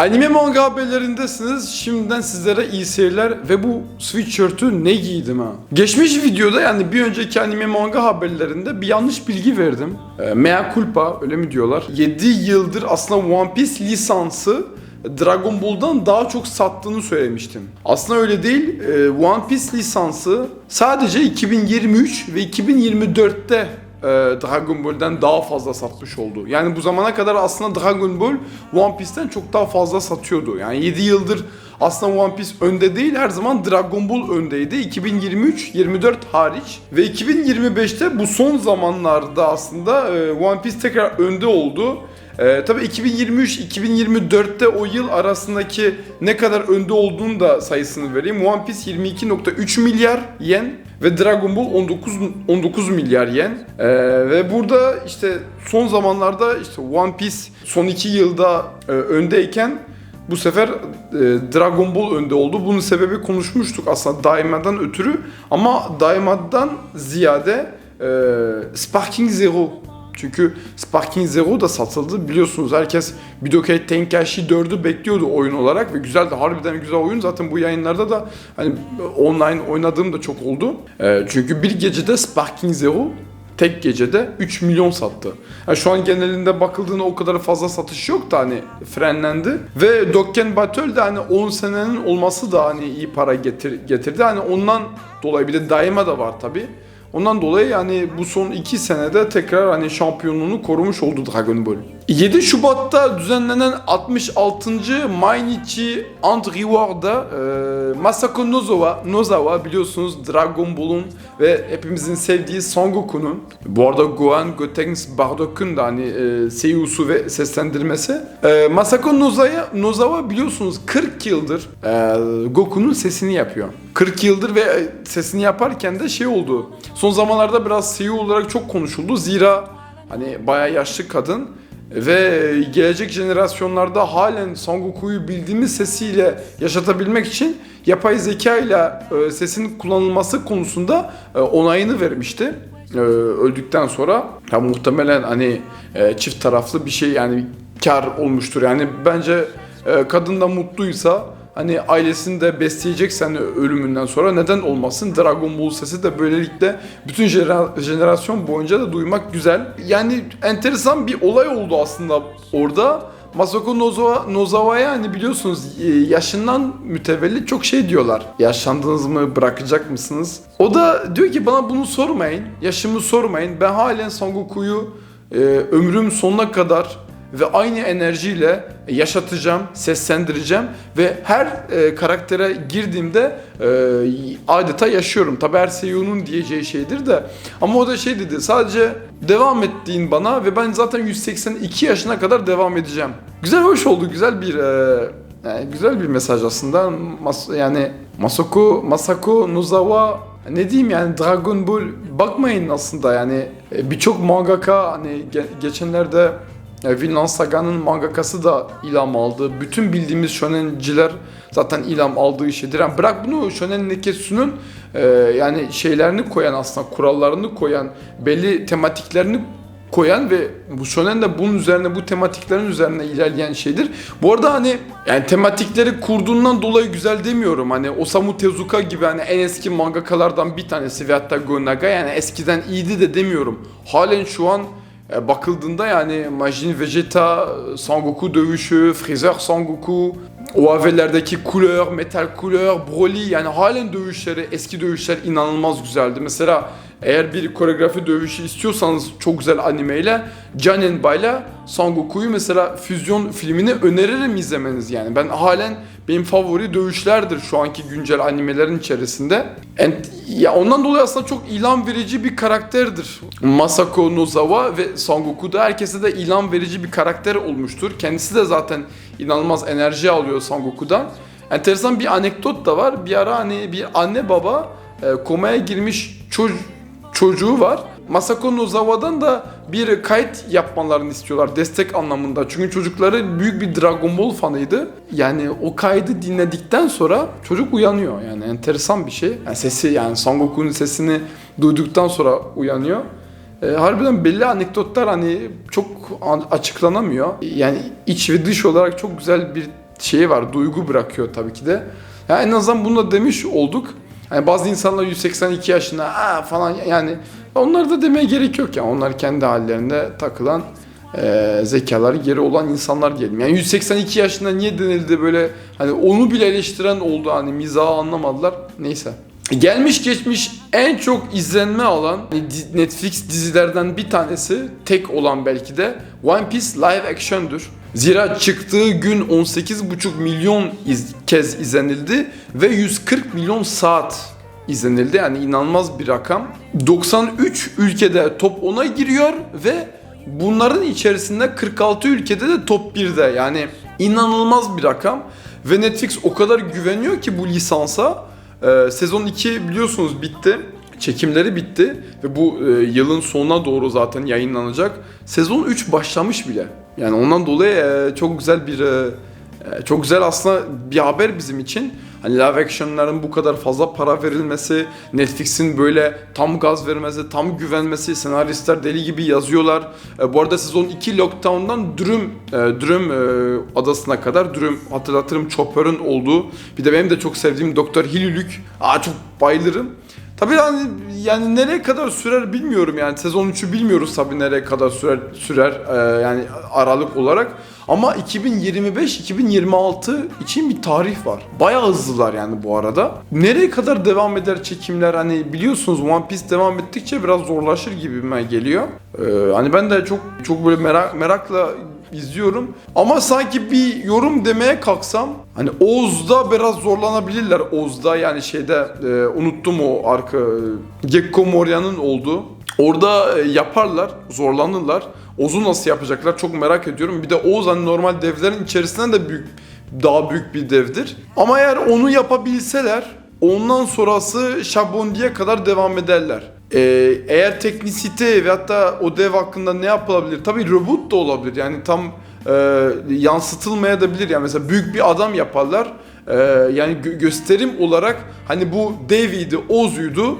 Anime manga haberlerindesiniz. Şimdiden sizlere iyi seyirler ve bu sweatshirt'ü ne giydim ha? Geçmiş videoda yani bir önceki anime manga haberlerinde bir yanlış bilgi verdim. E, mea culpa öyle mi diyorlar? 7 yıldır aslında One Piece lisansı Dragon Ball'dan daha çok sattığını söylemiştim. Aslında öyle değil. E, One Piece lisansı sadece 2023 ve 2024'te e, Dragon Ball'den daha fazla satmış oldu. Yani bu zamana kadar aslında Dragon Ball One Piece'ten çok daha fazla satıyordu. Yani 7 yıldır aslında One Piece önde değil her zaman Dragon Ball öndeydi. 2023-24 hariç ve 2025'te bu son zamanlarda aslında e, One Piece tekrar önde oldu. Ee, tabii 2023-2024'te o yıl arasındaki ne kadar önde olduğunu da sayısını vereyim. One Piece 22.3 milyar yen ve Dragon Ball 19 19 milyar yen. Ee, ve burada işte son zamanlarda işte One Piece son 2 yılda e, öndeyken bu sefer e, Dragon Ball önde oldu. Bunun sebebi konuşmuştuk aslında Daima'dan ötürü ama Daima'dan ziyade e, Sparking Zero çünkü Sparking Zero da satıldı. Biliyorsunuz herkes Budokai Tenkaichi 4'ü bekliyordu oyun olarak ve güzel de harbiden güzel oyun. Zaten bu yayınlarda da hani online oynadığım da çok oldu. Ee, çünkü bir gecede Sparking Zero tek gecede 3 milyon sattı. Yani şu an genelinde bakıldığında o kadar fazla satış yok da hani frenlendi. Ve Dokken Battle de hani 10 senenin olması da hani iyi para getir, getirdi. Hani ondan dolayı bir de daima da var tabi. Ondan dolayı yani bu son 2 senede tekrar hani şampiyonluğunu korumuş oldu Dragon Ball. 7 Şubat'ta düzenlenen 66. Mainichi and Reward'da e, Masako Nozawa, Nozawa biliyorsunuz Dragon Ball'un ve hepimizin sevdiği Son Goku'nun bu arada Gohan Gotenks Bardock'un da hani e, seiyusu ve seslendirmesi. E, Masako Nozawa, Nozawa biliyorsunuz 40 yıldır e, Goku'nun sesini yapıyor. 40 yıldır ve sesini yaparken de şey oldu. Son zamanlarda biraz seiyuu olarak çok konuşuldu. Zira hani bayağı yaşlı kadın ve gelecek jenerasyonlarda halen Son Goku'yu bildiğimiz sesiyle yaşatabilmek için yapay zeka ile e, sesin kullanılması konusunda e, onayını vermişti. E, öldükten sonra ya muhtemelen hani çift taraflı bir şey yani kar olmuştur. Yani bence kadın da mutluysa hani ailesini de besleyeceksen ölümünden sonra neden olmasın? Dragon Ball sesi de böylelikle bütün jenera- jenerasyon boyunca da duymak güzel. Yani enteresan bir olay oldu aslında orada. Masako Nozawa, Nozawa'ya hani biliyorsunuz e, yaşından mütevellit çok şey diyorlar. Yaşlandınız mı bırakacak mısınız? O da diyor ki bana bunu sormayın. Yaşımı sormayın. Ben halen Son Goku'yu e, ömrüm sonuna kadar ve aynı enerjiyle yaşatacağım, seslendireceğim ve her e, karaktere girdiğimde e, adeta yaşıyorum. Tabi her seiyu'nun diyeceği şeydir de ama o da şey dedi sadece devam ettiğin bana ve ben zaten 182 yaşına kadar devam edeceğim. Güzel hoş oldu, güzel bir e, yani güzel bir mesaj aslında. Mas yani Masako Masako Nozawa ne diyeyim yani Dragon Ball bakmayın aslında yani e, birçok mangaka hani ge- geçenlerde e, Vinland Saga'nın mangakası da ilham aldı. Bütün bildiğimiz shonenciler zaten ilham aldığı şeydir. Yani bırak bunu shonen neketsu'nun e, yani şeylerini koyan aslında kurallarını koyan, belli tematiklerini koyan ve bu shonen de bunun üzerine bu tematiklerin üzerine ilerleyen şeydir. Bu arada hani yani tematikleri kurduğundan dolayı güzel demiyorum. Hani Osamu Tezuka gibi hani en eski mangakalardan bir tanesi ve hatta Gonaga yani eskiden iyiydi de demiyorum. Halen şu an bakıldığında yani Majin Vegeta, Son Goku dövüşü, Freezer Son Goku, OAV'lerdeki Couleur, Metal Couleur, Broly yani halen dövüşleri, eski dövüşler inanılmaz güzeldi. Mesela eğer bir koreografi dövüşü istiyorsanız çok güzel animeyle Janen Ba'yla Son Goku'yu mesela füzyon filmini öneririm izlemeniz yani. Ben halen benim favori dövüşlerdir şu anki güncel animelerin içerisinde. And, ya ondan dolayı aslında çok ilham verici bir karakterdir. Masako Nozawa ve Son Goku da herkese de ilham verici bir karakter olmuştur. Kendisi de zaten inanılmaz enerji alıyor Son Goku'dan. Enteresan bir anekdot da var. Bir ara hani bir anne baba e, komaya girmiş çocuk çocuğu var. Masako Nozawa'dan da bir kayıt yapmalarını istiyorlar destek anlamında. Çünkü çocukları büyük bir Dragon Ball fanıydı. Yani o kaydı dinledikten sonra çocuk uyanıyor. Yani enteresan bir şey. Yani sesi yani Son Goku'nun sesini duyduktan sonra uyanıyor. E, harbiden belli anekdotlar hani çok an- açıklanamıyor. Yani iç ve dış olarak çok güzel bir şeyi var, duygu bırakıyor tabii ki de. Ya en azından bunu da demiş olduk. Yani bazı insanlar 182 yaşında Aa, falan yani onları da demeye gerek yok yani. Onlar kendi hallerinde takılan e, zekaları geri olan insanlar diyelim. Yani 182 yaşında niye denildi böyle hani onu bile eleştiren oldu hani mizahı anlamadılar. Neyse. Gelmiş geçmiş en çok izlenme alan Netflix dizilerden bir tanesi tek olan belki de One Piece live action'dur. Zira çıktığı gün 18,5 milyon iz- kez izlenildi ve 140 milyon saat izlenildi. Yani inanılmaz bir rakam. 93 ülkede top 10'a giriyor ve bunların içerisinde 46 ülkede de top 1'de. Yani inanılmaz bir rakam. Ve Netflix o kadar güveniyor ki bu lisansa. Ee, sezon 2 biliyorsunuz bitti. Çekimleri bitti ve bu e, yılın sonuna doğru zaten yayınlanacak. Sezon 3 başlamış bile. Yani ondan dolayı e, çok güzel bir e, e, çok güzel aslında bir haber bizim için. Hani live action'ların bu kadar fazla para verilmesi, Netflix'in böyle tam gaz vermesi, tam güvenmesi, senaristler deli gibi yazıyorlar. E, bu arada sezon 2 Lockdown'dan Dürüm, e, Dürüm e, adasına kadar Dürüm hatırlatırım Chopper'ın olduğu. Bir de benim de çok sevdiğim Doktor Hilülük. Aa çok bayılırım. Tabii yani, yani nereye kadar sürer bilmiyorum yani sezon 3'ü bilmiyoruz tabii nereye kadar sürer sürer e, yani aralık olarak ama 2025-2026 için bir tarih var. Bayağı hızlılar yani bu arada. Nereye kadar devam eder çekimler hani biliyorsunuz One Piece devam ettikçe biraz zorlaşır gibime geliyor. E, hani ben de çok çok böyle merak merakla izliyorum. Ama sanki bir yorum demeye kalksam hani Oğuz'da biraz zorlanabilirler Oğuz'da yani şeyde e, unuttum o arka e, Gekko Moria'nın olduğu. Orada e, yaparlar, zorlanırlar. Oğuz'u nasıl yapacaklar çok merak ediyorum. Bir de Oğuz hani normal devlerin içerisinden de büyük daha büyük bir devdir. Ama eğer onu yapabilseler ondan sonrası Şabondi'ye kadar devam ederler. Ee, eğer teknisite ve hatta o dev hakkında ne yapılabilir? Tabii robot da olabilir. Yani tam e, yansıtılmayabilir. Yani mesela büyük bir adam yaparlar. Ee, yani gö- gösterim olarak hani bu deviydi, Oz'uydu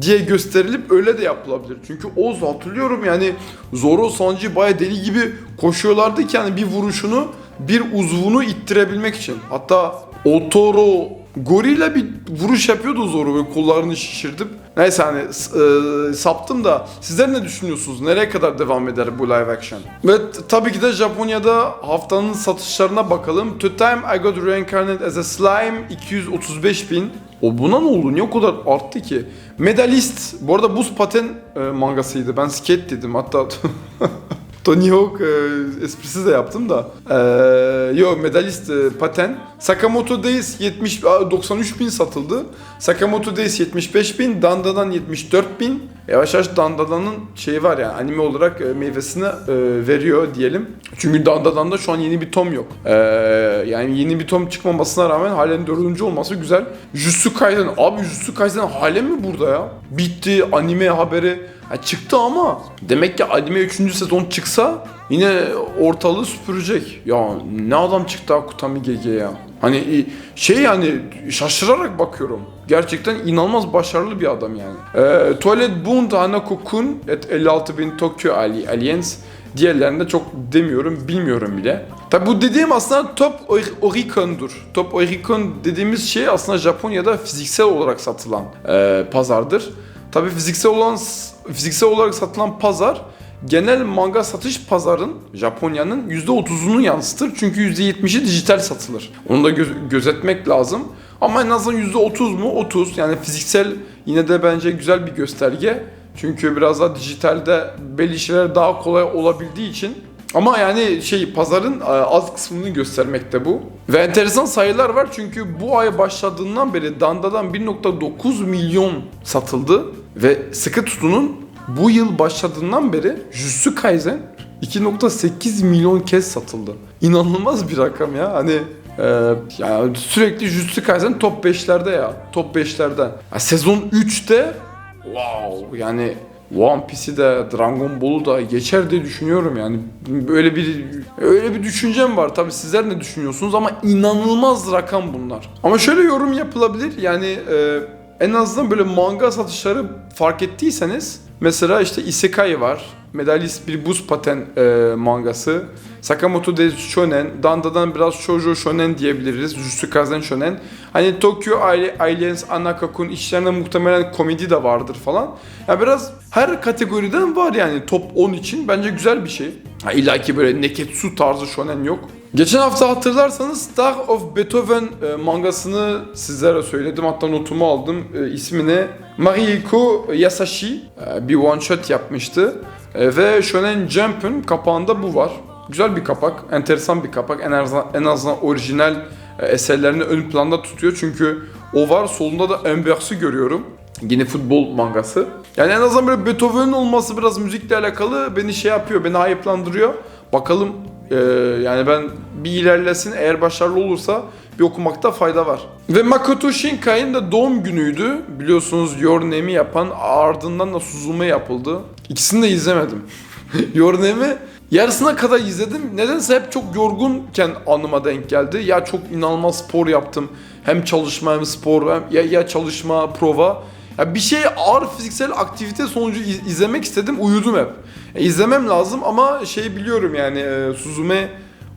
diye gösterilip öyle de yapılabilir. Çünkü Oz hatırlıyorum yani Zoro Sanji baya deli gibi koşuyorlardı ki yani bir vuruşunu bir uzvunu ittirebilmek için. Hatta Otoro gorille bir vuruş yapıyordu Zoro ve kollarını şişirdip. Neyse hani e, saptım da sizler ne düşünüyorsunuz? Nereye kadar devam eder bu live action? Ve tabii ki de Japonya'da haftanın satışlarına bakalım. To time I got reincarnated as a slime 235 bin. O buna ne oldu? Niye o kadar arttı ki? Medalist. Bu arada Buz Paten e, mangasıydı. Ben skate dedim. Hatta Tony Hawk e, esprisi de yaptım da. E, yo medalist e, paten. Sakamoto Days 70 aa, 93 bin satıldı. Sakamoto Days 75 bin. Danda'dan 74 bin. Yavaş yavaş Danda'danın şeyi var yani anime olarak e, meyvesini e, veriyor diyelim. Çünkü Danda'dan da şu an yeni bir tom yok. E, yani yeni bir tom çıkmamasına rağmen halen dördüncü olması güzel. Jujutsu Kaisen. Abi Jujutsu Kaisen halen mi burada ya? Bitti anime haberi. Ha, çıktı ama demek ki anime 3. sezon çıksa yine ortalığı süpürecek. Ya ne adam çıktı Akutami GG ya. Hani e, şey yani şaşırarak bakıyorum. Gerçekten inanılmaz başarılı bir adam yani. Ee, Toilet Bund Hanako Kun et 56.000 Tokyo Ali Alliance Diğerlerinde çok demiyorum, bilmiyorum bile. Tabi bu dediğim aslında Top Ori- Oricon'dur. Top Oricon dediğimiz şey aslında Japonya'da fiziksel olarak satılan e, pazardır. Tabi fiziksel olan fiziksel olarak satılan pazar genel manga satış pazarın Japonya'nın %30'unu yansıtır. Çünkü %70'i dijital satılır. Onu da göz- gözetmek lazım. Ama en azından %30 mu? 30. Yani fiziksel yine de bence güzel bir gösterge. Çünkü biraz daha dijitalde belli şeyler daha kolay olabildiği için ama yani şey pazarın e, az kısmını göstermekte bu. Ve enteresan sayılar var çünkü bu ay başladığından beri Danda'dan 1.9 milyon satıldı ve sıkı tutunun bu yıl başladığından beri Jujutsu Kaisen 2.8 milyon kez satıldı. İnanılmaz bir rakam ya. Hani e, yani sürekli Jujutsu Kaisen top 5'lerde ya. Top 5'lerde. Ya sezon 3'te wow yani One Piece'i de Dragon Ball'u da geçer diye düşünüyorum yani. Böyle bir öyle bir düşüncem var. Tabi sizler ne düşünüyorsunuz ama inanılmaz rakam bunlar. Ama şöyle yorum yapılabilir. Yani e, en azından böyle manga satışları fark ettiyseniz mesela işte Isekai var. Medalist bir buz paten e, mangası. Sakamoto de Shonen, Danda'dan biraz Shoujo Shonen diyebiliriz. Jujutsu Kaisen Shonen. Hani Tokyo Aliens, Anakakun işlerinde muhtemelen komedi de vardır falan. Ya biraz her kategoriden var yani top 10 için bence güzel bir şey. Ha, İlla ki böyle Neketsu tarzı shonen yok. Geçen hafta hatırlarsanız Star of Beethoven e, mangasını sizlere söyledim. Hatta notumu aldım. E, ismini Mariko Yasashi e, bir one shot yapmıştı. E, ve Shonen Jump'ın kapağında bu var. Güzel bir kapak, enteresan bir kapak. En azından, en azından orijinal eserlerini ön planda tutuyor. Çünkü o var. Solunda da Envers'i görüyorum. Yine futbol mangası. Yani en azından böyle Beethoven'in olması biraz müzikle alakalı beni şey yapıyor, beni hype'landırıyor. Bakalım e, yani ben bir ilerlesin eğer başarılı olursa bir okumakta fayda var. Ve Makoto Shinkai'nin de doğum günüydü. Biliyorsunuz Your Name'i yapan ardından da Suzume yapıldı. İkisini de izlemedim. Your Name'i yarısına kadar izledim. Nedense hep çok yorgunken anıma denk geldi. Ya çok inanılmaz spor yaptım. Hem çalışma hem spor hem ya, ya çalışma prova. Ya bir şey ağır fiziksel aktivite sonucu iz- izlemek istedim. Uyudum hep. E, izlemem lazım ama şey biliyorum yani e, Suzume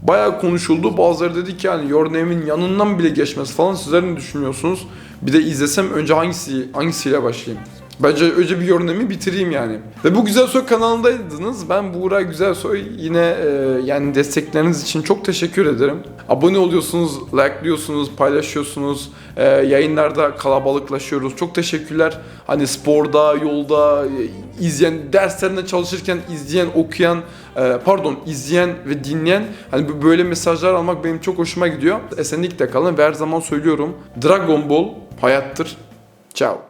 bayağı konuşuldu. Bazıları dedi ki yani Your Name'in yanından bile geçmez falan. Sizler ne düşünüyorsunuz? Bir de izlesem önce hangisi hangisiyle başlayayım? Bence önce bir Name'i bitireyim yani. Ve bu Güzel Soy kanalındaydınız. Ben Buğra Güzel Soy. Yine e, yani destekleriniz için çok teşekkür ederim. Abone oluyorsunuz, likeliyorsunuz, paylaşıyorsunuz. E, yayınlarda kalabalıklaşıyoruz. Çok teşekkürler. Hani sporda, yolda, e, izleyen, derslerinde çalışırken izleyen, okuyan, e, pardon izleyen ve dinleyen hani böyle mesajlar almak benim çok hoşuma gidiyor. Esenlikle kalın ve her zaman söylüyorum. Dragon Ball hayattır. Ciao.